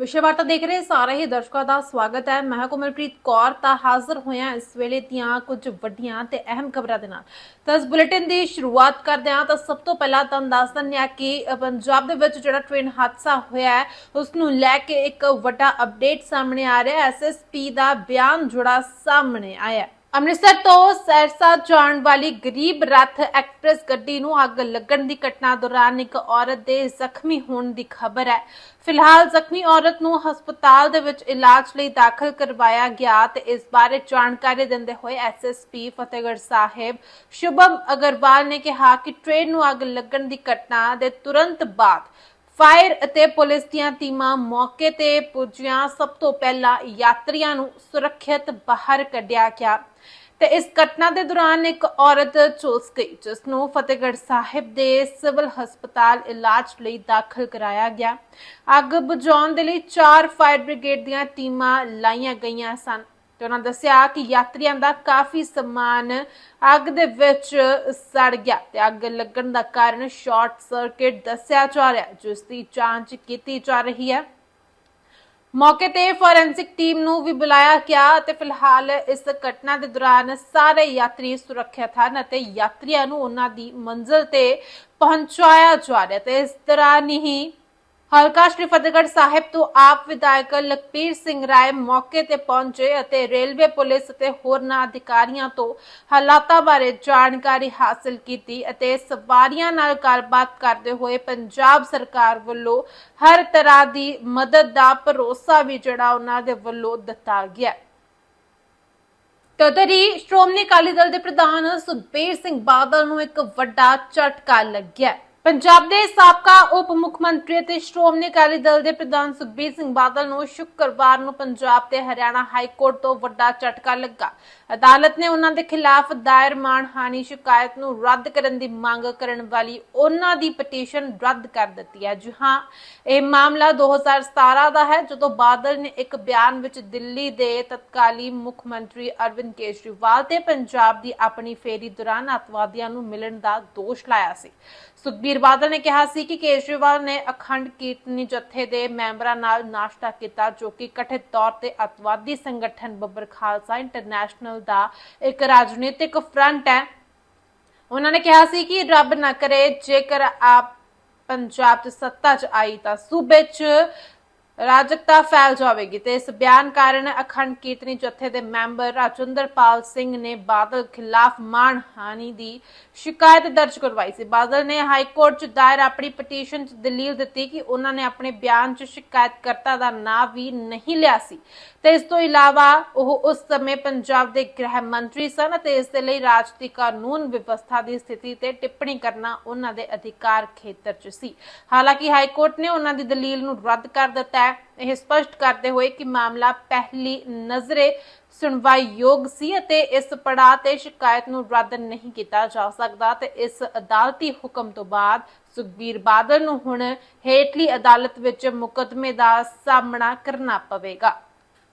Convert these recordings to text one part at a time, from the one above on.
ਵਿਸ਼ੇ ਵਾਰਤਾ ਦੇਖ ਰਹੇ ਸਾਰੇ ਹੀ ਦਰਸ਼ਕਾਂ ਦਾ ਸਵਾਗਤ ਹੈ। ਮੈਂ ਕੋਮਲਪ੍ਰੀਤ ਕੌਰ, ਤਾਂ ਹਾਜ਼ਰ ਹੋਇਆ ਇਸ ਵੇਲੇ ਦੀਆਂ ਕੁਝ ਵੱਡੀਆਂ ਤੇ ਅਹਿਮ ਖਬਰਾਂ ਦੇ ਨਾਲ। ਤਾਂ ਇਸ ਬੁਲੇਟਿਨ ਦੀ ਸ਼ੁਰੂਆਤ ਕਰਦੇ ਹਾਂ, ਤਾਂ ਸਭ ਤੋਂ ਪਹਿਲਾਂ ਤੁਹਾਨੂੰ ਦੱਸ ਦਿੰਦੇ ਹਾਂ ਕਿ ਪੰਜਾਬ ਦੇ ਵਿੱਚ ਜਿਹੜਾ ਟ੍ਰੇਨ ਹਾਦਸਾ ਹੋਇਆ ਹੈ, ਉਸ ਨੂੰ ਲੈ ਕੇ ਇੱਕ ਵੱਡਾ ਅਪਡੇਟ ਸਾਹਮਣੇ ਆ ਰਿਹਾ ਹੈ। ਐਸਐਸਪੀ ਦਾ ਬਿਆਨ ਜੁੜਾ ਸਾਹਮਣੇ ਆਇਆ ਹੈ। ਅੰਮ੍ਰਿਤਸਰ ਤੋਂ ਸੈਰਸਾ ਜਾਣ ਵਾਲੀ ਗਰੀਬ ਰੱਥ ਐਕਸਪ੍ਰੈਸ ਗੱਡੀ ਨੂੰ ਅੱਗ ਲੱਗਣ ਦੀ ਘਟਨਾ ਦੌਰਾਨ ਇੱਕ ਔਰਤ ਦੇ ਜ਼ਖਮੀ ਹੋਣ ਦੀ ਖਬਰ ਹੈ। ਫਿਲਹਾਲ ਜ਼ਖਮੀ ਔਰਤ ਨੂੰ ਹਸਪਤਾਲ ਦੇ ਵਿੱਚ ਇਲਾਜ ਲਈ ਦਾਖਲ ਕਰਵਾਇਆ ਗਿਆ ਤੇ ਇਸ ਬਾਰੇ ਜਾਣਕਾਰੀ ਦਿੰਦੇ ਹੋਏ ਐਸਐਸਪੀ ਫਤਿਹਗੜ੍ਹ ਸਾਹਿਬ ਸ਼ੁਭਮ ਅਗਰਵਾਲ ਨੇ ਕਿਹਾ ਕਿ ਟ੍ਰੇਨ ਨੂੰ ਅੱਗ ਲੱਗਣ ਦੀ ਘਟਨਾ ਦੇ ਤੁਰੰਤ ਬਾਅਦ ਫਾਇਰ ਅਤੇ ਪੁਲਿਸ ਦੀਆਂ ਟੀਮਾਂ ਮੌਕੇ ਤੇ ਪੁੱਜੀਆਂ। ਸਭ ਤੋਂ ਪਹਿਲਾਂ ਯਾਤਰੀਆਂ ਨੂੰ ਸੁਰੱਖਿਅਤ ਬਾਹਰ ਕੱਢਿਆ ਗਿਆ। ਤੇ ਇਸ ਘਟਨਾ ਦੇ ਦੌਰਾਨ ਇੱਕ ਔਰਤ ਝੁਲਸ ਗਈ, ਜਿਸ ਨੂੰ ਫਤਿਹਗੜ੍ਹ ਸਾਹਿਬ ਦੇ ਸਿਵਲ ਹਸਪਤਾਲ ਇਲਾਜ ਲਈ ਦਾਖਲ ਕਰਾਇਆ ਗਿਆ। ਅੱਗ ਬੁਝਾਉਣ ਦੇ ਲਈ ਚਾਰ ਫਾਇਰ ਬ੍ਰਿਗੇਡ ਦੀਆਂ ਟੀਮਾਂ ਲਾਈਆਂ ਗਈਆਂ ਸਨ ਤੇ ਉਹਨਾਂ ਦੱਸਿਆ ਕਿ ਯਾਤਰੀਆਂ ਦਾ ਕਾਫੀ ਸਮਾਨ ਅੱਗ ਦੇ ਵਿੱਚ ਸੜ ਗਿਆ ਤੇ ਅੱਗ ਲੱਗਣ ਦਾ ਕਾਰਨ ਸ਼ਾਰਟ ਸਰਕਟ ਦੱਸਿਆ ਜਾ ਰਿਹਾ, ਜਿਸ ਦੀ ਜਾਂਚ ਕੀਤੀ ਜਾ ਰਹੀ ਹੈ। ਮੌਕੇ ਤੇ ਫੋਰੈਂਸਿਕ ਟੀਮ ਨੂੰ ਵੀ ਬੁਲਾਇਆ ਗਿਆ ਅਤੇ ਫਿਲਹਾਲ ਇਸ ਘਟਨਾ ਦੇ ਦੌਰਾਨ ਸਾਰੇ ਯਾਤਰੀ ਸੁਰੱਖਿਅਤ ਹਨ ਅਤੇ ਯਾਤਰੀਆਂ ਨੂੰ ਉਹਨਾਂ ਦੀ ਮੰਜ਼ਿਲ ਤੇ ਪਹੁੰਚਾਇਆ ਜਾ ਰਿਹਾ ਤੇ ਇਸ ਦੌਰਾਨ ਹੀ ਹਲਕਾ ਸ਼੍ਰੀ ਫਤਿਹਗੜ੍ਹ ਸਾਹਿਬ ਤੋਂ ਆਪ ਵਿਧਾਇਕ ਲਖਬੀਰ ਸਿੰਘ ਰਾਏ ਮੌਕੇ ਤੇ ਪਹੁੰਚੇ ਅਤੇ ਰੇਲਵੇ ਪੁਲਿਸ ਅਤੇ ਹੋਰਨਾਂ ਅਧਿਕਾਰੀਆਂ ਤੋਂ ਹਾਲਾਤਾਂ ਬਾਰੇ ਜਾਣਕਾਰੀ ਹਾਸਲ ਕੀਤੀ ਅਤੇ ਸਵਾਰੀਆਂ ਨਾਲ ਗੱਲਬਾਤ ਕਰਦੇ ਹੋਏ ਪੰਜਾਬ ਸਰਕਾਰ ਵੱਲੋਂ ਹਰ ਤਰ੍ਹਾਂ ਦੀ ਮਦਦ ਦਾ ਭਰੋਸਾ ਵੀ ਜਿਹੜਾ ਉਹਨਾਂ ਦੇ ਵੱਲੋਂ ਦਿੱਤਾ ਗਿਆ। ਤਦਰੀ ਸ਼੍ਰੋਮਣੀ ਅਕਾਲੀ ਦਲ ਦੇ ਪ੍ਰਧਾਨ ਸੁਖਬੀਰ ਸਿੰਘ ਬਾਦਲ ਨੂੰ ਇੱਕ ਵੱਡਾ ਝਟਕਾ ਲੱਗਿਆ। ਪੰਜਾਬ ਦੇ ਸਾਬਕਾ ਉਪ ਮੁੱਖ ਮੰਤਰੀ ਅਤੇ ਸ਼੍ਰੋਮਣੀ ਅਕਾਲੀ ਦਲ ਦੇ ਪ੍ਰਧਾਨ ਸੁਖਬੀਰ ਸਿੰਘ ਬਾਦਲ ਨੂੰ ਸ਼ੁੱਕਰਵਾਰ ਨੂੰ ਪੰਜਾਬ ਤੇ ਹਰਿਆਣਾ ਹਾਈ ਕੋਰਟ ਤੋਂ ਵੱਡਾ ਝਟਕਾ ਲੱਗਾ। ਅਦਾਲਤ ਨੇ ਉਹਨਾਂ ਦੇ ਖਿਲਾਫ ਦਾਇਰ ਮਾਣਹਾਨੀ ਸ਼ਿਕਾਇਤ ਨੂੰ ਰੱਦ ਕਰਨ ਦੀ ਮੰਗ ਕਰਨ ਵਾਲੀ ਉਹਨਾਂ ਦੀ ਪਟੀਸ਼ਨ ਰੱਦ ਕਰ ਦਿੱਤੀ ਹੈ। ਜੀ ਹਾਂ, ਇਹ ਮਾਮਲਾ 2017 ਦਾ ਹੈ, ਜਦੋਂ ਬਾਦਲ ਨੇ ਇੱਕ ਬਿਆਨ ਵਿੱਚ ਦਿੱਲੀ ਦੇ ਤਤਕਾਲੀ ਮੁੱਖ ਮੰਤਰੀ ਅਰਵਿੰਦ ਕੇਜਰੀਵਾਲ ਤੇ ਪੰਜਾਬ ਦੀ ਆਪਣੀ ਫੇਰੀ ਦੌਰਾਨ ਅਤਵਾਦੀਆਂ ਨੂੰ ਮਿਲਣ ਦਾ ਦੋਸ਼ ਲਾਇਆ ਸੀ। ਸੁਖਬੀਰ ਬਾਦਲ ਨੇ ਕਿਹਾ ਸੀ ਕਿ ਕੇਜਰੀਵਾਲ ਨੇ ਅਖੰਡ ਕੀਰਤਨੀ ਜਥੇ ਦੇ ਮੈਂਬਰਾਂ ਨਾਲ ਨਾਸ਼ਤਾ ਕੀਤਾ, ਜੋ ਕਿ ਕਥਿਤ ਤੌਰ ਤੇ ਅਤਵਾਦੀ ਸੰਗਠਨ ਬੱਬਰ ਖਾਲਸਾ ਇੰਟਰਨੈਸ਼ਨਲ ਦਾ ਇੱਕ ਰਾਜਨੀਤਿਕ ਫਰੰਟ ਹੈ। ਉਹਨਾਂ ਨੇ ਕਿਹਾ ਸੀ ਕਿ ਰੱਬ ਨਾ ਕਰੇ, ਜੇਕਰ ਆਪ ਪੰਜਾਬ 'ਚ ਸੱਤਾ 'ਚ ਆਈ ਤਾਂ ਸੂਬੇ 'ਚ ਰਾਜਕਤਾ ਫੈਲ ਜਾਵੇਗੀ ਤੇ ਇਸ ਬਿਆਨ ਕਾਰਨ ਅਖੰਡ ਕੀਰਤਨੀ ਜਥੇ ਦੇ ਮੈਂਬਰ ਰਾਜਿੰਦਰਪਾਲ ਸਿੰਘ ਨੇ ਬਾਦਲ ਖਿਲਾਫ ਮਾਣਹਾਨੀ ਦੀ ਸ਼ਿਕਾਇਤ ਦਰਜ ਕਰਵਾਈ ਸੀ। ਬਾਦਲ ਨੇ ਹਾਈ ਕੋਰਟ 'ਚ ਦਾਇਰ ਆਪਣੀ ਪਟੀਸ਼ਨ 'ਚ ਦਲੀਲ ਦਿੱਤੀ ਕਿ ਉਹਨਾਂ ਨੇ ਆਪਣੇ ਬਿਆਨ 'ਚ ਸ਼ਿਕਾਇਤਕਰਤਾ ਦਾ ਨਾਂ ਵੀ ਨਹੀਂ ਲਿਆ ਸੀ। ਤੇ ਇਸ ਤੋਂ ਇਲਾਵਾ ਉਹ ਉਸ ਸਮੇਂ ਪੰਜਾਬ ਦੇ ਗ੍ਰਹਿ ਮੰਤਰੀ ਸਨ ਅਤੇ ਇਸ ਦੇ ਲਈ ਰਾਜ ਦੀ ਕਾਨੂੰਨ ਵਿਵਸਥਾ ਦੀ ਸਥਿਤੀ ਤੇ ਟਿੱਪਣੀ ਕਰਨਾ ਉਹਨਾਂ ਦੇ ਅਧਿਕਾਰ ਖੇਤਰ 'ਚ ਸੀ। ਹਾਲਾਂਕਿ ਹਾਈ ਕੋਰਟ ਨੇ ਉਹਨਾਂ ਦੀ ਦਲੀਲ ਨੂੰ ਰੱਦ ਕਰ ਦਿੱਤਾ ਹੈ ਇਹ ਸਪਸ਼ਟ ਕਰਦੇ ਹੋਏ ਕਿ ਮਾਮਲਾ ਪਹਿਲੀ ਨਜ਼ਰੇ ਸੁਣਵਾਈ ਯੋਗ ਸੀ ਅਤੇ ਇਸ ਪੜਾਅ ਤੇ ਸ਼ਿਕਾਇਤ ਨੂੰ ਰੱਦ ਨਹੀਂ ਕੀਤਾ ਜਾ ਸਕਦਾ ਤੇ ਇਸ ਅਦਾਲਤੀ ਹੁਕਮ ਤੋਂ ਬਾਅਦ ਸੁਖਬੀਰ ਬਾਦਲ ਨੂੰ ਹੁਣ ਹੇਠਲੀ ਅਦਾਲਤ ਵਿੱਚ ਮੁਕਦਮੇ ਦਾ ਸਾਹਮਣਾ ਕਰਨਾ ਪਵੇਗਾ।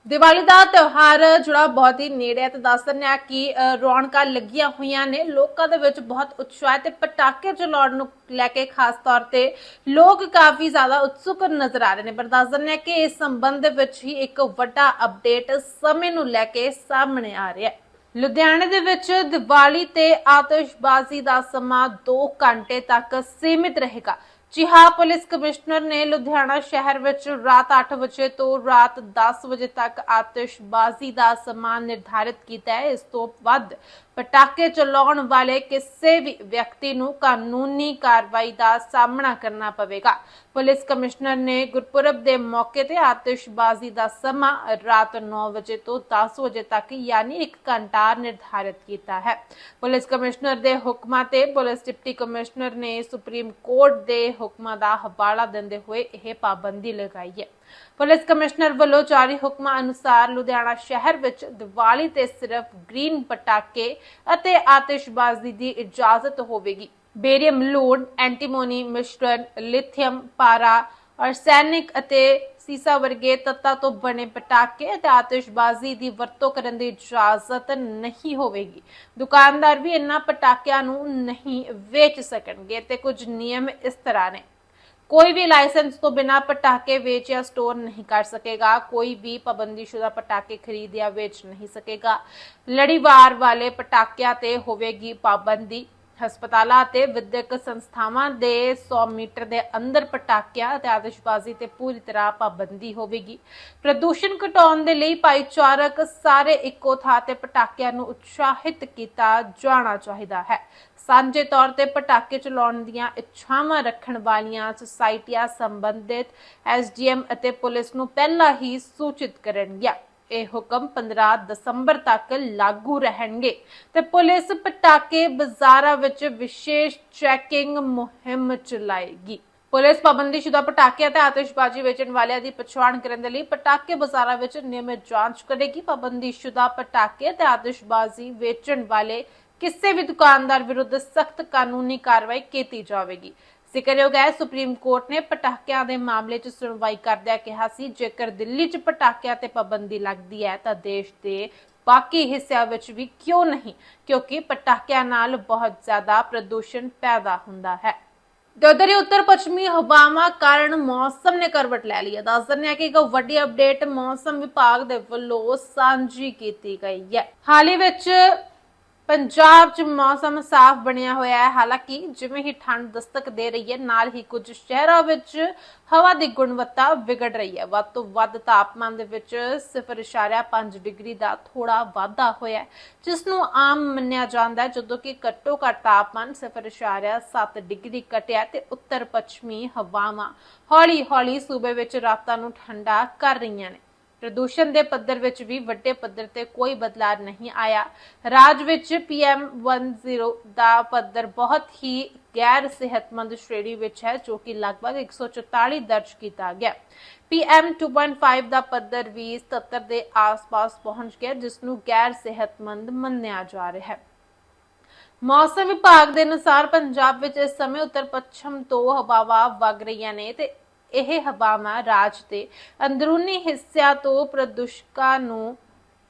ਦੀਵਾਲੀ ਦਾ ਤਿਉਹਾਰ ਜਿਹੜਾ ਬਹੁਤ ਹੀ ਨੇੜੇ ਹੈ ਤੇ ਦੱਸ ਦਿੰਦੇ ਆ ਕਿ ਅ, ਰੌਣਕਾਂ ਲੱਗੀਆਂ ਹੋਈਆਂ ਨੇ। ਲੋਕਾਂ ਦੇ ਵਿੱਚ ਬਹੁਤ ਉਤਸ਼ਾਹ ਤੇ ਪਟਾਕੇ ਚਲਾਉਣ ਨੂੰ ਲੈ ਕੇ ਖਾਸ ਤੌਰ ਤੇ ਲੋਕ ਕਾਫੀ ਜ਼ਿਆਦਾ ਉਤਸੁਕ ਨਜ਼ਰ ਆ ਰਹੇ ਨੇ। ਪਰ ਦੱਸ ਦਿੰਦੇ ਆ ਕਿ ਇਸ ਸੰਬੰਧ ਦੇ ਵਿੱਚ ਹੀ ਇੱਕ ਵੱਡਾ ਅਪਡੇਟ ਸਮੇਂ ਨੂੰ ਲੈ ਕੇ ਸਾਹਮਣੇ ਆ ਰਿਹਾ ਹੈ। ਲੁਧਿਆਣੇ ਦੇ ਵਿੱਚ ਦੀਵਾਲੀ ਤੇ ਆਤਿਸ਼ਬਾਜ਼ੀ ਦਾ ਸਮਾਂ 2 ਘੰਟੇ ਤੱਕ ਸੀਮਿਤ ਰਹੇਗਾ। ਜੀ ਹਾਂ ਪੁਲਿਸ ਕਮਿਸ਼ਨਰ ਨੇ ਲੁਧਿਆਣਾ ਸ਼ਹਿਰ ਵਿੱਚ ਰਾਤ 8 ਵਜੇ ਤੋਂ ਰਾਤ 10 ਵਜੇ ਤੱਕ ਆਤਿਸ਼ਬਾਜ਼ੀ ਦਾ ਸਮਾਂ ਨਿਰਧਾਰਿਤ ਕੀਤਾ ਹੈ। ਇਸ ਤੋਂ ਵੱਧ ਪਟਾਕੇ ਚਲਾਉਣ ਵਾਲੇ ਕਿਸੇ ਵੀ ਵਿਅਕਤੀ ਨੂੰ ਕਾਨੂੰਨੀ ਕਾਰਵਾਈ ਦਾ ਸਾਹਮਣਾ ਕਰਨਾ ਪਵੇਗਾ। ਪੁਲਿਸ ਕਮਿਸ਼ਨਰ ਨੇ ਗੁਰਪੁਰਬ ਦੇ ਮੌਕੇ ਤੇ ਆਤਿਸ਼ਬਾਜ਼ੀ ਦਾ ਸਮਾਂ ਰਾਤ 9 ਵਜੇ ਤੋਂ 10 ਵਜੇ ਤੱਕ ਯਾਨੀ 1 ਘੰਟਾ ਨਿਰਧਾਰਿਤ ਕੀਤਾ ਹੈ। ਪੁਲਿਸ ਕਮਿਸ਼ਨਰ ਦੇ ਹੁਕਮਾਂ ਤੇ ਪੁਲਿਸ ਡਿਪਟੀ ਕਮਿਸ਼ਨਰ ਨੇ ਸੁਪਰੀਮ ਕੋਰਟ ਦੇ ਹੁਕਮਾਂ ਦਾ ਹਵਾਲਾ ਦਿੰਦੇ ਹੋਏ ਇਹ ਪਾਬੰਦੀ ਲਗਾਈ ਹੈ। ਪੁਲਿਸ ਕਮਿਸ਼ਨਰ ਵੱਲੋਂ ਜਾਰੀ ਹੁਕਮਾਂ ਅਨੁਸਾਰ ਲੁਧਿਆਣਾ ਸ਼ਹਿਰ ਵਿੱਚ ਦੀਵਾਲੀ ਤੇ ਸਿਰਫ ਗ੍ਰੀਨ ਪਟਾਕੇ ਅਤੇ ਆਤਿਸ਼ਬਾਜ਼ੀ ਦੀ ਇਜਾਜ਼ਤ ਹੋਵੇਗੀ। ਬੇਰੀਅਮ ਲੋਡ ਐਂਟੀਮੋਨੀ ਮਿਸ਼ਰਣ, ਲਿਥੀਅਮ, ਪਾਰਾ ਆਰਸੈਨਿਕ ਅਤੇ ਸੀਸਾ ਵਰਗੇ ਤੱਤਾਂ ਤੋਂ ਬਣੇ ਪਟਾਕੇ ਅਤੇ ਆਤਿਸ਼ਬਾਜ਼ੀ ਦੀ ਵਰਤੋਂ ਕਰਨ ਦੀ ਇਜਾਜ਼ਤ ਨਹੀਂ ਹੋਵੇਗੀ। ਦੁਕਾਨਦਾਰ ਵੀ ਇਨ੍ਹਾਂ ਪਟਾਕਿਆਂ ਨੂੰ ਨਹੀਂ ਵੇਚ ਸਕਣਗੇ ਤੇ ਕੁਝ ਨਿਯਮ ਇਸ ਤਰ੍ਹਾਂ ਨੇ। ਕੋਈ ਵੀ ਲਾਇਸੈਂਸ ਤੋਂ ਬਿਨਾ ਪਟਾਕੇ ਵੇਚ ਜਾਂ ਸਟੋਰ ਨਹੀਂ ਕਰ ਸਕੇਗਾ, ਕੋਈ ਵੀ ਪਾਬੰਦੀਸ਼ੁਦਾ ਪਟਾਕੇ ਖਰੀਦ ਜਾਂ ਵੇਚ ਨਹੀਂ ਸਕੇਗਾ। ਲੜੀਵਾਰ ਵਾਲੇ ਪਟਾਕਿਆਂ ਤੇ ਹੋਵੇਗੀ ਪਾਬੰਦੀ। ਹਸਪਤਾਲਾਂ ਅਤੇ ਵਿਦਿਅਕ ਸੰਸਥਾਵਾਂ ਦੇ 100 ਮੀਟਰ ਦੇ ਅੰਦਰ ਪਟਾਕਿਆਂ ਅਤੇ ਆਤਿਸ਼ਬਾਜ਼ੀ ਤੇ ਪੂਰੀ ਤਰ੍ਹਾਂ ਪਾਬੰਦੀ ਹੋਵੇਗੀ। ਪ੍ਰਦੂਸ਼ਣ ਘਟਾਉਣ ਦੇ ਲਈ ਭਾਈਚਾਰਕ ਸਾਰੇ ਇੱਕੋ ਥਾਂ ਤੇ ਪਟਾਕਿਆਂ ਨੂੰ ਉਤਸ਼ਾਹਿਤ ਕੀਤਾ ਜਾਣਾ ਚਾਹੀਦਾ ਹੈ। ਸਾਂਝੇ ਤੌਰ ਤੇ ਪਟਾਕੇ ਚਲਾਉਣ ਦੀਆਂ ਇੱਛਾਵਾਂ ਰੱਖਣ ਵਾਲੀਆਂ ਸੁਸਾਇਟੀਆਂ ਸੰਬੰਧਿਤ ਐਸਡੀਐਮ ਅਤੇ ਪੁਲਿਸ ਨੂੰ ਪਹਿਲਾਂ ਹੀ ਸੂਚਿਤ ਕਰਨਗੀਆਂ। ਇਹ ਹੁਕਮ 15 ਦਸੰਬਰ ਤੱਕ ਲਾਗੂ ਰਹਿਣਗੇ ਤੇ ਪੁਲਿਸ ਪਟਾਕੇ ਬਾਜ਼ਾਰਾਂ ਵਿੱਚ ਵਿਸ਼ੇਸ਼ ਚੈਕਿੰਗ ਮੁਹਿੰਮ ਚਲਾਏਗੀ। ਪੁਲਿਸ ਪਾਬੰਦੀਸ਼ੁਦਾ ਪਟਾਕਿਆਂ ਤੇ ਆਤਿਸ਼ਬਾਜ਼ੀ ਵੇਚਣ ਵਾਲਿਆਂ ਦੀ ਪਛਾਣ ਕਰਨ ਦੇ ਲਈ ਪਟਾਕੇ ਬਾਜ਼ਾਰਾਂ ਵਿੱਚ ਨਿਯਮਿਤ ਜਾਂਚ ਕਰੇਗੀ। ਪਾਬੰਦੀਸ਼ੁਦਾ ਪਟਾਕੇ ਤੇ ਆਤਿਸ਼ਬਾਜ਼ੀ ਵੇਚਣ ਵਾਲੇ ਕਿਸੇ ਵੀ ਦੁਕਾਨਦਾਰ ਵਿਰੁੱਧ ਸਖਤ ਕਾਨੂੰਨੀ ਕਾਰਵਾਈ ਕੀਤੀ ਜਾਵੇਗੀ ਜ਼ਿਕਰਯੋਗ ਹੈ ਸੁਪਰੀਮ ਕੋਰਟ ਨੇ ਪਟਾਕਿਆਂ ਦੇ ਮਾਮਲੇ 'ਚ ਸੁਣਵਾਈ ਕਰਦਿਆਂ ਕਿਹਾ ਸੀ ਜੇਕਰ ਦਿੱਲੀ 'ਚ ਪਟਾਕਿਆਂ ਤੇ ਪਾਬੰਦੀ ਲੱਗਦੀ ਹੈ ਤਾਂ ਦੇਸ਼ ਦੇ ਬਾਕੀ ਹਿੱਸਿਆਂ ਵਿੱਚ ਵੀ ਕਿਉਂ ਨਹੀਂ ਕਿਉਂਕਿ ਪਟਾਕਿਆਂ ਨਾਲ ਬਹੁਤ ਜ਼ਿਆਦਾ ਪ੍ਰਦੂਸ਼ਣ ਪੈਦਾ ਹੁੰਦਾ ਹੈ ਤੇ ਉਧਰ ਉੱਤਰ ਪੱਛਮੀ ਹਵਾਵਾਂ ਕਾਰਨ ਮੌਸਮ ਨੇ ਕਰਵਟ ਲੈ ਲਈ ਹੈ ਦੱਸ ਦਿੰਦੇ ਆ ਕਿ ਇੱਕ ਵੱਡੀ ਅਪਡੇਟ ਮੌਸਮ ਵਿਭਾਗ ਦੇ ਵੱਲੋਂ ਸਾਂਝੀ ਕੀਤੀ ਗਈ ਹੈ ਹਾਲ ਹੀ ਵਿੱਚ ਪੰਜਾਬ 'ਚ ਮੌਸਮ ਸਾਫ਼ ਬਣਿਆ ਹੋਇਆ ਹੈ। ਹਾਲਾਂਕਿ ਜਿਵੇਂ ਹੀ ਠੰਡ ਦਸਤਕ ਦੇ ਰਹੀ ਹੈ, ਨਾਲ ਹੀ ਕੁਝ ਸ਼ਹਿਰਾਂ ਵਿੱਚ ਹਵਾ ਦੀ ਗੁਣਵੱਤਾ ਵਿਗੜ ਰਹੀ ਹੈ। ਵੱਧ ਤੋਂ ਵੱਧ ਤਾਪਮਾਨ ਦੇ ਵਿੱਚ 0.5 ਡਿਗਰੀ ਦਾ ਥੋੜਾ ਵਾਧਾ ਹੋਇਆ ਜਿਸ ਨੂੰ ਆਮ ਮੰਨਿਆ ਜਾਂਦਾ ਹੈ, ਜਦੋਂ ਕਿ ਘੱਟੋ ਘੱਟ ਤਾਪਮਾਨ 0.7 ਡਿਗਰੀ ਘਟਿਆ ਤੇ ਉੱਤਰ ਪੱਛਮੀ ਹਵਾਵਾਂ ਹੌਲੀ ਹੌਲੀ ਸੂਬੇ ਵਿੱਚ ਰਾਤਾਂ ਨੂੰ ਠੰਡਾ ਕਰ ਰਹੀਆਂ ਨੇ। ਪ੍ਰਦੂਸ਼ਣ ਦੇ ਪੱਧਰ ਵਿੱਚ ਵੀ ਵੱਡੇ ਪੱਧਰ ਤੇ ਕੋਈ ਬਦਲਾਅ ਨਹੀਂ ਆਇਆ। ਰਾਜ ਵਿੱਚ PM10 ਦਾ ਪੱਧਰ ਬਹੁਤ ਹੀ ਗੈਰ ਸਿਹਤਮੰਦ ਸ਼੍ਰੇਣੀ ਵਿੱਚ ਹੈ, ਜੋ ਕਿ ਲਗਭਗ 144 ਦਰਜ ਕੀਤਾ ਗਿਆ। PM 2.5 ਦਾ ਪੱਧਰ ਵੀ 77 ਦੇ ਆਸ-ਪਾਸ ਪਹੁੰਚ ਗਿਆ, ਜਿਸ ਨੂੰ ਗੈਰ ਸਿਹਤਮੰਦ ਮੰਨਿਆ ਜਾ ਰਿਹਾ ਹੈ। ਮੌਸਮ ਵਿਭਾਗ ਦੇ ਅਨੁਸਾਰ ਪੰਜਾਬ ਵਿੱਚ ਇਸ ਸਮੇਂ ਉੱਤਰ ਪੱਛਮ ਤੋਂ ਹਵਾਵਾਂ ਵਗ ਰਹੀਆਂ ਨੇ ਤੇ ਇਹ ਹਵਾਵਾਂ ਰਾਜ ਦੇ ਅੰਦਰੂਨੀ ਹਿੱਸਿਆਂ ਤੋਂ ਪ੍ਰਦੂਸ਼ਕਾਂ ਨੂੰ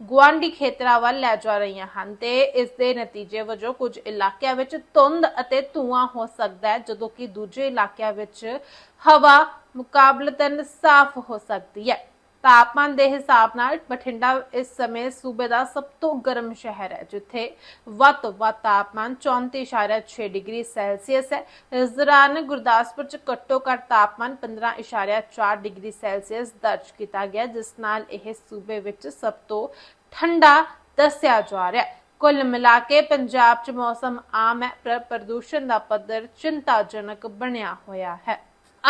ਗੁਆਂਢੀ ਖੇਤਰਾਂ ਵੱਲ ਲੈ ਜਾ ਰਹੀਆਂ ਹਨ ਤੇ ਇਸ ਦੇ ਨਤੀਜੇ ਵਜੋਂ ਕੁਝ ਇਲਾਕਿਆਂ ਵਿੱਚ ਧੁੰਦ ਅਤੇ ਧੂਆਂ ਹੋ ਸਕਦਾ ਹੈ, ਜਦੋਂ ਕਿ ਦੂਜੇ ਇਲਾਕਿਆਂ ਵਿੱਚ ਹਵਾ ਮੁਕਾਬਲਤਨ ਸਾਫ਼ ਹੋ ਸਕਦੀ ਹੈ। ਤਾਪਮਾਨ ਦੇ ਹਿਸਾਬ ਨਾਲ ਬਠਿੰਡਾ ਇਸ ਸਮੇਂ ਸੂਬੇ ਦਾ ਸਭ ਤੋਂ ਗਰਮ ਸ਼ਹਿਰ ਹੈ, ਜਿੱਥੇ ਵੱਧ ਤੋਂ ਵੱਧ ਤਾਪਮਾਨ 34.6 ਡਿਗਰੀ ਸੈਲਸੀਅਸ ਹੈ। ਇਸ ਦੌਰਾਨ ਗੁਰਦਾਸਪੁਰ ਚ ਘੱਟੋ ਘੱਟ ਤਾਪਮਾਨ 15.4 ਡਿਗਰੀ ਸੈਲਸੀਅਸ ਦਰਜ ਕੀਤਾ ਗਿਆ, ਜਿਸ ਨਾਲ ਇਹ ਸੂਬੇ ਵਿੱਚ ਸਭ ਤੋਂ ਠੰਡਾ ਦੱਸਿਆ ਜਾ ਰਿਹਾ ਹੈ। ਕੁੱਲ ਮਿਲਾ ਕੇ ਪੰਜਾਬ 'ਚ ਮੌਸਮ ਆਮ ਹੈ, ਪਰ ਪ੍ਰਦੂਸ਼ਣ ਦਾ ਪੱਧਰ ਚਿੰਤਾਜਨਕ ਬਣਿਆ ਹੋਇਆ ਹੈ।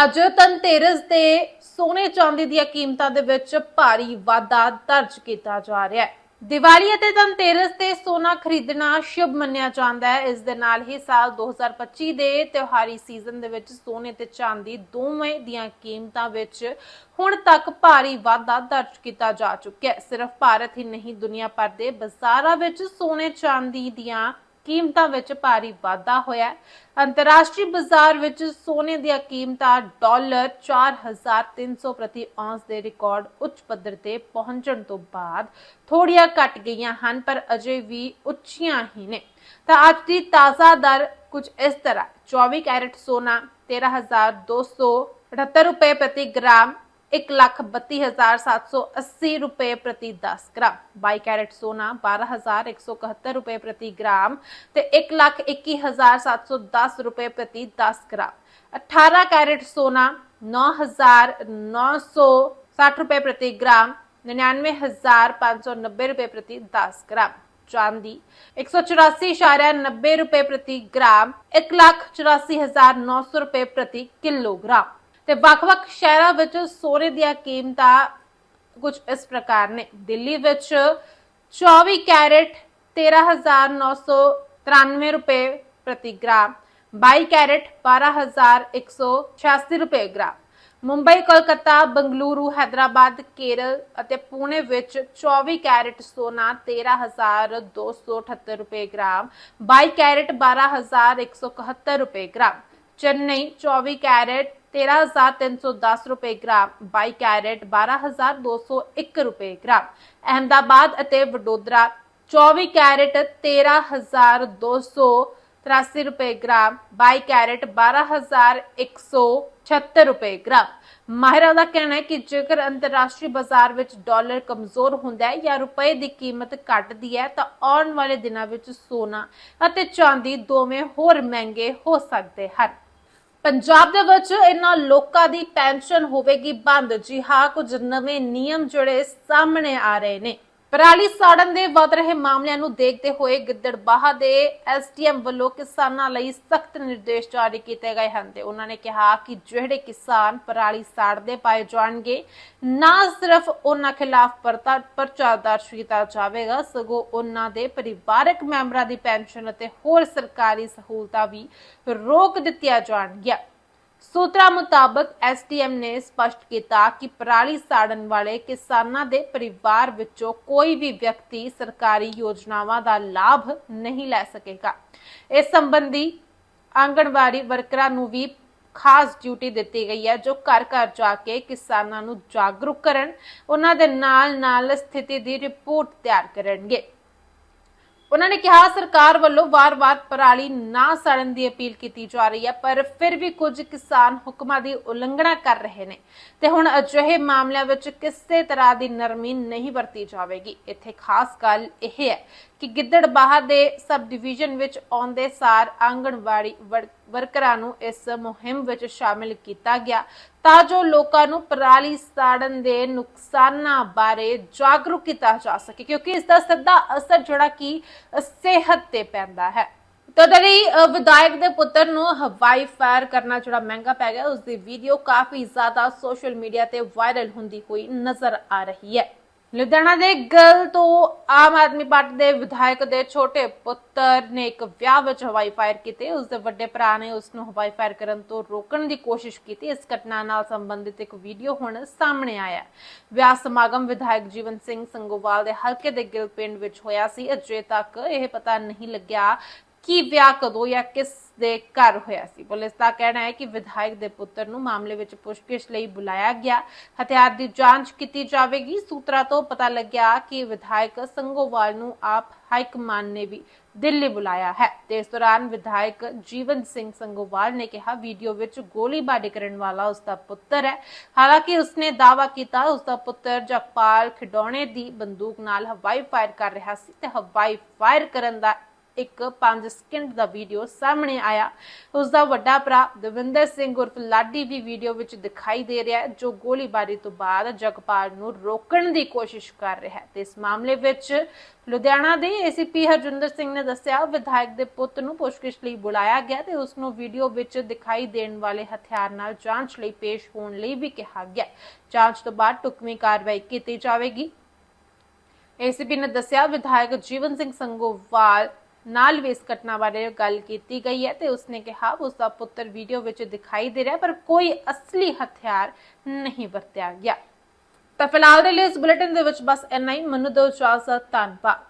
ਅੱਜ ਧਨਤੇਰਸ ਤੇ ਸੋਨੇ ਚਾਂਦੀ ਦੀਆਂ ਕੀਮਤਾਂ ਦੇ ਵਿੱਚ ਭਾਰੀ ਵਾਧਾ ਦਰਜ ਕੀਤਾ ਜਾ ਰਿਹਾ ਹੈ। ਦੀਵਾਲੀ ਅਤੇ ਧਨਤੇਰਸ ਤੇ ਸੋਨਾ ਖਰੀਦਣਾ ਸ਼ੁਭ ਮੰਨਿਆ ਜਾਂਦਾ ਹੈ। ਇਸ ਦੇ ਨਾਲ ਹੀ ਸਾਲ 2025 ਦੇ ਤਿਉਹਾਰੀ ਸੀਜ਼ਨ ਦੇ ਵਿੱਚ ਸੋਨੇ ਤੇ ਚਾਂਦੀ ਦੋਵੇਂ ਦੀਆਂ ਕੀਮਤਾਂ ਵਿੱਚ ਹੁਣ ਤੱਕ ਭਾਰੀ ਵਾਧਾ ਦਰਜ ਕੀਤਾ ਜਾ ਚੁੱਕਿਆ ਹੈ। ਸਿਰਫ ਭਾਰਤ ਹੀ ਨਹੀਂ, ਦੁਨੀਆ ਭਰ ਦੇ ਬਾਜ਼ਾਰਾਂ ਵਿੱਚ ਸੋਨੇ ਚਾਂਦੀ ਦੀਆਂ ਕੀਮਤਾਂ ਵਿੱਚ ਭਾਰੀ ਵਾਧਾ ਹੋਇਆ ਅੰਤਰਰਾਸ਼ਟਰੀ ਬਾਜ਼ਾਰ ਵਿੱਚ ਸੋਨੇ ਦੀਆਂ ਕੀਮਤਾਂ ਡਾਲਰ 4300 ਪ੍ਰਤੀ ਔਂਸ ਦੇ ਰਿਕਾਰਡ ਉੱਚ ਪੱਧਰ ਤੇ ਪਹੁੰਚਣ ਤੋਂ ਬਾਅਦ ਥੋੜੀਆਂ ਘਟ ਗਈਆਂ ਹਨ, ਪਰ ਅਜੇ ਵੀ ਉੱਚੀਆਂ ਹੀ ਨੇ। ਤਾਂ ਅੱਜ ਦੀ ਤਾਜ਼ਾ ਦਰ ਕੁਝ ਇਸ ਤਰ੍ਹਾਂ 24 ਕੈਰਟ ਸੋਨਾ 13278 ਰੁਪਏ ਪ੍ਰਤੀ ਗ੍ਰਾਮ 132780 ਰੁਪਏ ਪ੍ਰਤੀ 10 ਗ੍ਰਾਮ 22 ਕੈਰਟ ਸੋਨਾ 12171 ਰੁਪਏ ਪ੍ਰਤੀ ਗ੍ਰਾਮ ਤੇ 121710 ਰੁਪਏ ਪ੍ਰਤੀ 10 ਗ੍ਰਾਮ 18 ਕੈਰਟ ਸੋਨਾ 9960 ਰੁਪਏ ਪ੍ਰਤੀ ਗ੍ਰਾਮ 99590 ਰੁਪਏ ਪ੍ਰਤੀ 10 ਗ੍ਰਾਮ ਚਾਂਦੀ 184.90 ਰੁਪਏ ਪ੍ਰਤੀ ਗ੍ਰਾਮ 184900 ਰੁਪਏ ਪ੍ਰਤੀ ਕਿਲੋਗ੍ਰਾਮ ਤੇ ਵੱਖ-ਵੱਖ ਸ਼ਹਿਰਾਂ ਵਿੱਚ ਸੋਨੇ ਦੀਆਂ ਕੀਮਤਾਂ ਕੁਝ ਇਸ ਪ੍ਰਕਾਰ ਨੇ। ਦਿੱਲੀ ਵਿੱਚ 24 ਕੈਰਟ 13993 ਰੁਪਏ ਪ੍ਰਤੀ ਗ੍ਰਾਮ 22 ਕੈਰਟ 12186 ਰੁਪਏ ਗ੍ਰਾਮ। ਮੁੰਬਈ, ਕੋਲਕਾਤਾ, ਬੰਗਲੁਰੂ ਹైదరాబాద్ ਕੇਰਲ ਅਤੇ ਪੂਨੇ ਵਿੱਚ 24 ਕੈਰਟ ਸੋਨਾ 13278 ਰੁਪਏ ਗ੍ਰਾਮ 22 ਕੈਰਟ 12171 ਰੁਪਏ ਗ੍ਰਾਮ। ਚੇਨਈ 24 ਕੈਰਟ 13310 ਰੁਪਏ ਗ੍ਰਾਮ 22 ਕੈਰਟ 12201 ਰੁਪਏ ਗ੍ਰਾਮ। ਅਹਮਦਾਬਾਦ ਅਤੇ ਵਡੋਦਰਾ 24 ਕੈਰਟ 13293 83 ਰੁਪਏ ਗ੍ਰਾਮ 22 ਕੈਰਟ 12176 ਰੁਪਏ ਗ੍ਰਾਮ। ਮਾਹਿਰਾਂ ਦਾ ਕਹਿਣਾ ਹੈ ਕਿ ਜੇਕਰ ਅੰਤਰਰਾਸ਼ਟਰੀ ਬਾਜ਼ਾਰ ਵਿੱਚ ਡਾਲਰ ਕਮਜ਼ੋਰ ਹੁੰਦਾ ਹੈ ਜਾਂ ਰੁਪਏ ਦੀ ਕੀਮਤ ਘਟਦੀ ਹੈ, ਤਾਂ ਆਉਣ ਵਾਲੇ ਦਿਨਾਂ ਵਿੱਚ ਸੋਨਾ ਅਤੇ ਚਾਂਦੀ ਦੋਵੇਂ ਹੋਰ ਮਹਿੰਗੇ ਹੋ ਸਕਦੇ ਹਨ। ਪੰਜਾਬ ਦੇ ਵਿੱਚ ਇਹਨਾਂ ਲੋਕਾਂ ਦੀ ਪੈਨਸ਼ਨ ਹੋਵੇਗੀ ਬੰਦ। ਜੀ ਹਾਂ, ਕੁਝ ਨਵੇਂ ਨਿਯਮ ਜਿਹੜੇ ਸਾਹਮਣੇ ਆ ਰਹੇ ਨੇ। ਪਰਾਲੀ ਸਾੜਨ ਦੇ ਵਧ ਰਹੇ ਮਾਮਲਿਆਂ ਨੂੰ ਦੇਖਦੇ ਹੋਏ ਗਿੱਦੜਬਾਹਾ ਦੇ ਐਸਡੀਐਮ ਵੱਲੋਂ ਕਿਸਾਨਾਂ ਲਈ ਸਖਤ ਨਿਰਦੇਸ਼ ਜਾਰੀ ਕੀਤੇ ਗਏ ਹਨ ਤੇ ਉਹਨਾਂ ਨੇ ਕਿਹਾ ਕਿ ਜਿਹੜੇ ਕਿਸਾਨ ਪਰਾਲੀ ਸਾੜਦੇ ਪਾਏ ਜਾਣਗੇ, ਨਾ ਸਿਰਫ ਉਹਨਾਂ ਖਿਲਾਫ ਪਰਚਾ ਦਰਜ ਕੀਤਾ ਜਾਵੇਗਾ, ਸਗੋਂ ਉਹਨਾਂ ਦੇ ਪਰਿਵਾਰਕ ਮੈਂਬਰਾਂ ਦੀ ਪੈਨਸ਼ਨ ਅਤੇ ਹੋਰ ਸਰਕਾਰੀ ਸਹੂਲਤਾਂ ਵੀ ਰੋਕ ਦਿੱਤੀਆਂ ਜਾਣਗੀਆਂ। ਸੂਤਰਾਂ ਮੁਤਾਬਕ ਐਸਡੀਐਮ ਨੇ ਸਪਸ਼ਟ ਕੀਤਾ ਕਿ ਪਰਾਲੀ ਸਾੜਨ ਵਾਲੇ ਕਿਸਾਨਾਂ ਦੇ ਪਰਿਵਾਰ ਵਿੱਚੋਂ ਕੋਈ ਵੀ ਵਿਅਕਤੀ ਸਰਕਾਰੀ ਯੋਜਨਾਵਾਂ ਦਾ ਲਾਭ ਨਹੀਂ ਲੈ ਸਕੇਗਾ। ਇਸ ਸੰਬੰਧੀ ਆਂਗਣਵਾੜੀ ਵਰਕਰਾਂ ਨੂੰ ਵੀ ਖਾਸ ਡਿਊਟੀ ਦਿੱਤੀ ਗਈ ਹੈ, ਜੋ ਘਰ ਘਰ ਜਾ ਕੇ ਕਿਸਾਨਾਂ ਨੂੰ ਜਾਗਰੂਕ ਕਰਨ, ਉਹਨਾਂ ਦੇ ਨਾਲ ਨਾਲ ਸਥਿਤੀ ਦੀ ਰਿਪੋਰਟ ਤਿਆਰ ਕਰਨਗੇ। ਉਹਨਾਂ ਨੇ ਕਿਹਾ ਸਰਕਾਰ ਵੱਲੋਂ ਵਾਰ-ਵਾਰ ਪਰਾਲੀ ਨਾ ਸੜਨ ਦੀ ਅਪੀਲ ਕੀਤੀ ਜਾ ਰਹੀ ਹੈ, ਪਰ ਫਿਰ ਵੀ ਕੁਝ ਕਿਸਾਨ ਹੁਕਮਾਂ ਦੀ ਉਲੰਘਣਾ ਕਰ ਰਹੇ ਨੇ। ਤੇ ਹੁਣ ਅਜਿਹੇ ਮਾਮਲਿਆਂ ਵਿੱਚ ਕਿਸੇ ਤਰ੍ਹਾਂ ਦੀ ਨਰਮੀ ਨਹੀਂ ਵਰਤੀ ਜਾਵੇਗੀ। ਇੱਥੇ ਖਾਸ ਗੱਲ ਇਹ ਹੈ ਕਿ ਗਿੱਦੜਬਾਹਾ ਦੇ ਸਬ ਡਿਵੀਜ਼ਨ ਵਿੱਚ ਆਉਂਦੇ ਸਾਰ ਆਂਗਣਵਾੜੀ ਵਰ- ਵਰਕਰਾਂ ਨੂੰ ਇਸ ਮੁਹਿੰਮ ਵਿੱਚ ਸ਼ਾਮਿਲ ਕੀਤਾ ਗਿਆ ਤਾਂ ਜੋ ਲੋਕਾਂ ਨੂੰ ਪਰਾਲੀ ਸਾੜਨ ਦੇ ਨੁਕਸਾਨਾਂ ਬਾਰੇ ਜਾਗਰੂਕ ਕੀਤਾ ਜਾ ਸਕੇ, ਕਿਉਂਕਿ ਇਸ ਦਾ ਸਿੱਧਾ ਅਸਰ ਜਿਹੜਾ ਕਿ ਸਿਹਤ ਤੇ ਪੈਂਦਾ ਹੈ। ਤਦਰੀ ਵਿਧਾਇਕ ਦੇ ਪੁੱਤਰ ਨੂੰ ਹਵਾਈ ਫਾਇਰ ਕਰਨਾ ਜਿਹੜਾ ਮਹਿੰਗਾ ਪੈ ਗਿਆ ਉਸ ਦੀ ਵੀਡੀਓ ਕਾਫੀ ਜ਼ਿਆਦਾ ਸੋਸ਼ਲ ਮੀਡੀਆ ਤੇ ਵਾਇਰਲ ਹੁੰਦੀ ਹੋਈ ਨਜ਼ਰ ਆ ਰਹੀ ਹੈ। ਲੁਧਿਆਣਾ ਦੇ ਗਲ ਤੋਂ ਆਮ ਆਦਮੀ ਪਾਰਟੀ ਦੇ ਵਿਧਾਇਕ ਦੇ ਛੋਟੇ ਪੁੱਤਰ ਨੇ ਇੱਕ ਵਿਆਹ ਵਿੱਚ ਹਵਾਈ ਫਾਇਰ ਕੀਤੇ। ਉਸ ਦੇ ਵੱਡੇ ਭਰਾ ਨੇ ਉਸ ਨੂੰ ਹਵਾਈ ਫਾਇਰ ਕਰਨ ਤੋਂ ਰੋਕਣ ਦੀ ਕੋਸ਼ਿਸ਼ ਕੀਤੀ। ਇਸ ਘਟਨਾ ਨਾਲ ਸੰਬੰਧਿਤ ਇੱਕ ਵੀਡੀਓ ਹੁਣ ਸਾਹਮਣੇ ਆਇਆ ਵਿਆਹ ਸਮਾਗਮ ਵਿਧਾਇਕ ਜੀਵਨ ਸਿੰਘ ਸੰਗੋਵਾਲ ਦੇ ਹਲਕੇ ਦੇ ਗਿਲ ਪਿੰਡ ਵਿੱਚ ਹੋਇਆ ਸੀ। ਅਜੇ ਤੱਕ ਇਹ ਪਤਾ ਨਹੀਂ ਲੱਗਿਆ ਕਿ ਵਿਆਹ ਕਦੋਂ ਜਾਂ ਕਿਸ ਦੇ ਘਰ ਹੋਇਆ ਸੀ? ਪੁਲਿਸ ਦਾ ਕਹਿਣਾ ਹੈ ਕਿ ਵਿਧਾਇਕ ਦੇ ਪੁੱਤਰ ਨੂੰ ਮਾਮਲੇ ਵਿੱਚ ਪੁੱਛਗਿੱਛ ਲਈ ਬੁਲਾਇਆ ਗਿਆ। ਹਥਿਆਰ ਦੀ ਜਾਂਚ ਕੀਤੀ ਜਾਵੇਗੀ। ਸੂਤਰਾਂ ਤੋਂ ਪਤਾ ਲੱਗਿਆ ਕਿ ਵਿਧਾਇਕ ਸੰਗੋਵਾਲ ਨੂੰ ਆਪ ਹਾਈ ਕਮਾਨ ਨੇ ਵੀ ਦਿੱਲੀ ਬੁਲਾਇਆ ਹੈ। ਤੇ ਇਸ ਦੌਰਾਨ ਵਿਧਾਇਕ ਜੀਵਨ ਸਿੰਘ ਸੰਗੋਵਾਲ ਨੇ ਕਿਹਾ, ਵੀਡੀਓ ਵਿੱਚ ਗੋਲੀਬਾਰੀ ਕਰਨ ਵਾਲਾ ਉਸ ਦਾ ਪੁੱਤਰ ਹੈ। ਹਾਲਾਂਕਿ ਉਸਨੇ ਦਾਅਵਾ ਕੀਤਾ ਉਸ ਦਾ ਪੁੱਤਰ ਜਗਪਾਲ ਖਿਡੌਣੇ ਦੀ ਬੰਦੂਕ ਨਾਲ ਹਵਾਈ ਫਾਇਰ ਕਰ ਰਿਹਾ ਸੀ ਤੇ ਹਵਾਈ ਫਾਇਰ ਕਰਨ ਦਾ ਇੱਕ 5 ਸਕਿੰਟ ਦਾ ਵੀਡੀਓ ਸਾਹਮਣੇ ਆਇਆ। ਉਸ ਦਾ ਵੱਡਾ ਭਰਾ ਦਵਿੰਦਰ ਸਿੰਘ ਉਰਫ ਲਾਡੀ ਵੀ ਵੀਡੀਓ ਵਿੱਚ ਦਿਖਾਈ ਦੇ ਰਿਹਾ ਹੈ, ਜੋ ਗੋਲੀਬਾਰੀ ਤੋਂ ਬਾਅਦ ਜਗਪਾਲ ਨੂੰ ਰੋਕਣ ਦੀ ਕੋਸ਼ਿਸ਼ ਕਰ ਰਿਹਾ ਹੈ। ਤੇ ਇਸ ਮਾਮਲੇ ਵਿੱਚ ਲੁਧਿਆਣਾ ਦੇ ਏਸੀਪੀ ਹਰਜਿੰਦਰ ਸਿੰਘ ਨੇ ਦੱਸਿਆ, ਵਿਧਾਇਕ ਦੇ ਪੁੱਤ ਨੂੰ ਪੁੱਛਗਿੱਛ ਲਈ ਬੁਲਾਇਆ ਗਿਆ ਤੇ ਉਸ ਨੂੰ ਵੀਡੀਓ ਵਿੱਚ ਦਿਖਾਈ ਦੇਣ ਵਾਲੇ ਹਥਿਆਰ ਨਾਲ ਜਾਂਚ ਲਈ ਪੇਸ਼ ਹੋਣ ਲਈ ਵੀ ਕਿਹਾ ਗਿਆ। ਜਾਂਚ ਤੋਂ ਬਾਅਦ ਟੁਕਵੀਂ ਕਾਰਵਾਈ ਕੀਤੀ ਜਾਵੇਗੀ। ਏਸੀਪੀ ਨੇ ਦੱਸਿਆ, ਵਿਧਾਇਕ ਜੀਵਨ ਸਿੰਘ ਸੰਗੋਵਾਲ ਨਾਲ ਵੀ ਇਸ ਘਟਨਾ ਬਾਰੇ ਗੱਲ ਕੀਤੀ ਗਈ ਹੈ ਤੇ ਉਸਨੇ ਕਿਹਾ, ਉਸ ਦਾ ਪੁੱਤਰ ਵੀਡੀਓ ਵਿੱਚ ਦਿਖਾਈ ਦੇ ਰਿਹਾ ਪਰ ਕੋਈ ਅਸਲੀ ਹਥਿਆਰ ਨਹੀਂ ਵਰਤਿਆ ਗਿਆ। ਤਾਂ ਫਿਲਹਾਲ ਦੇ ਲਈ ਇਸ ਬੁਲੇਟਿਨ ਦੇ ਵਿੱਚ ਬਸ ਇੰਨਾ ਹੀ। ਮੈਨੂੰ ਦਿਓ ਇਜਾਜ਼ਤ ਧੰਨਵਾਦ।